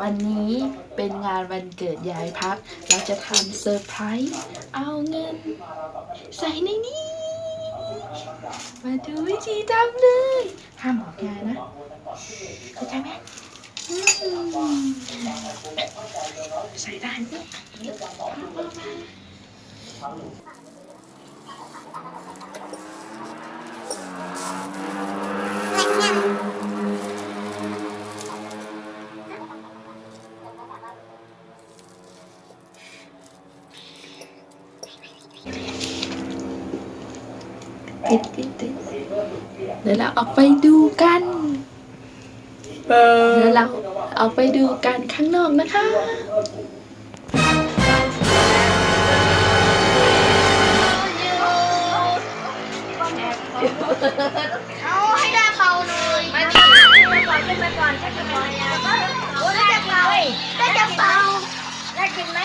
วันนี้เป็นงานวันเกิดยายพับเราจะทำเซอร์ไพรส์ เอาเงิน ใส่ในนี้ มาดูวิธีทำเลยห้ามบอกยายนะเข้าใจไหมใส่ได้ไหม ติดติดติดเดี๋ยวเราออกไปดูกันเดี๋ยวเราออกไปดูกันข้างนอกนะคะเอาให้ได้เป่าเลยมาดิขึ้นมาก่อนขึ้นมาก่อนชักกระเป๋าโอ้ได้จะเป่าได้จะเป่าได้กินไหม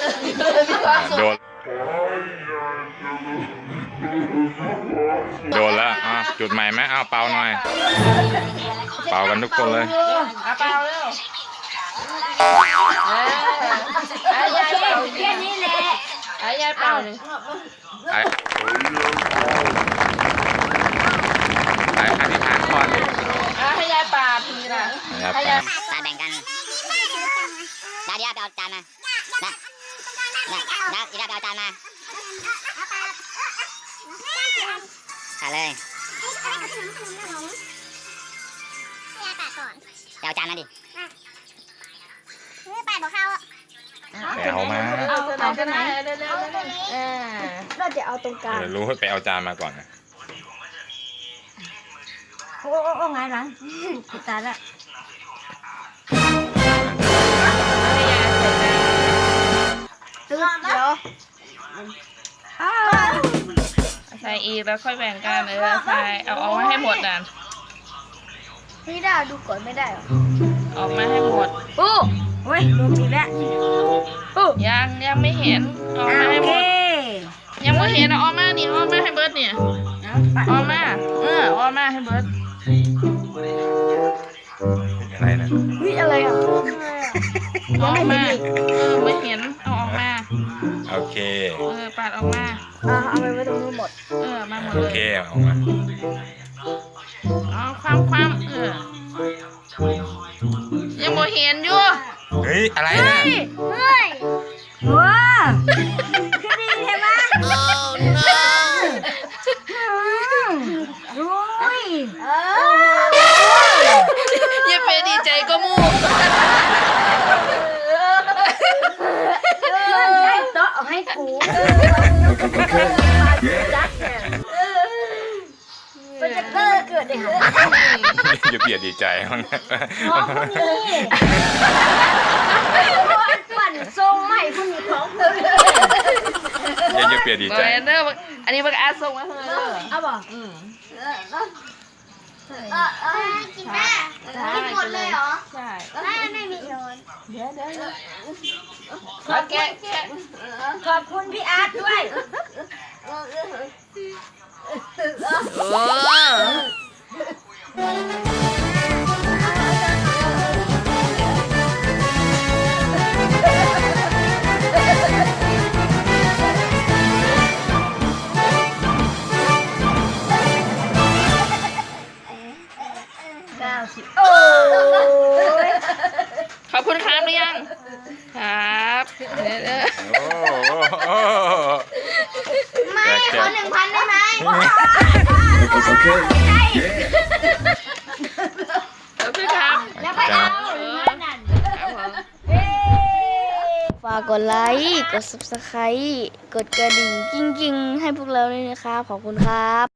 ให้ยายเจริญมีความสุขโดน โดนแล้วอะจุดใหม่ไหมอ้าวเป่าหน่อย เป่ากันทุกคนเลย เอาเปล่าเร็วเอายายเป่าแค่นี้แหละเอายายเป่าหนึ่งไอ้ไอ้อธิษฐานก่อนเอาให้ยายป่าทีละ นะครับให้ยายตาแบ่งกันดาเดียไปเอาจานมาดา ดาดาอีดาไปเอาจานมาใส่เลยไปเอาจานมาดิปาดบอกเขาไปเอามาเอาตัวไหนก็ได้เร็วๆเร็วๆอ่าเราจะเอาตรงกลางเดี๋ยวรู้ให้ไปเอาจานมาก่อนนะโอ้โอ้โอ้ไงหลังผิดตาละ เดี๋ยวอ้าวใส่อีกแล้วค่อยแบ่งกันเออใส่เอาออกมาให้หมดน่ะนี่ได้ดูก่อนไม่ได้หรอออกมาให้หมดโอ้โอ้ยรวมอีกแล้วโอ้ยังยังไม่เห็นออกมาให้หมดยังไม่เห็นเอาออกมานี่เอาออกมาให้เบิร์ดเนี่ยเอาออกมาเออเอาออกมาให้เบิร์ดอะไรนะวิอะไรอะเอาออกมาเออไม่เห็นเอาออกมา โอเค เออปัดออกมา อ่าเอาไปไว้ตรงนู้นหมด เออ มาหมดโอเลยเคเอามา เอาความความเออ ยังไม่เห็นอยู่ เฮ้ย อะไรนะ เฮ้ยว้าคือดีใช่ไหมโอ้ยเออ ต๊ะเอาให้กูมันจะเกิดเกิดได้หาเปลี่ยนดีใจมั้งนะของคนนี้ปั่นทรงใหม่คนนี้ของเธออย่าจะเปลี่ยนดีใจเนอร์อันนี้บักอาส่งมาให้เนอร์เอาบ่อืมเออเออกินแม่กินหมดเลยเหรอ ใช่แม่ เดี๋ยวเดี๋ยวเดี๋ยวเอาแกะแกะขอบคุณพี่อาร์ตด้วยโอ้ขอ บคุณครับหรือยัง ครับเดี๋ยวเดี๋ยวโอ้โหไม่ขอหนึ่งพันได้ไหมขอบคุณครับแล้วไปเอาหนึ่งพันนั่นครับผมฝากกดไลค์ กด subscribe กดกระดิ่งกิ้งๆ ให้พวกเราด้วยนะครับ ขอบคุณครับ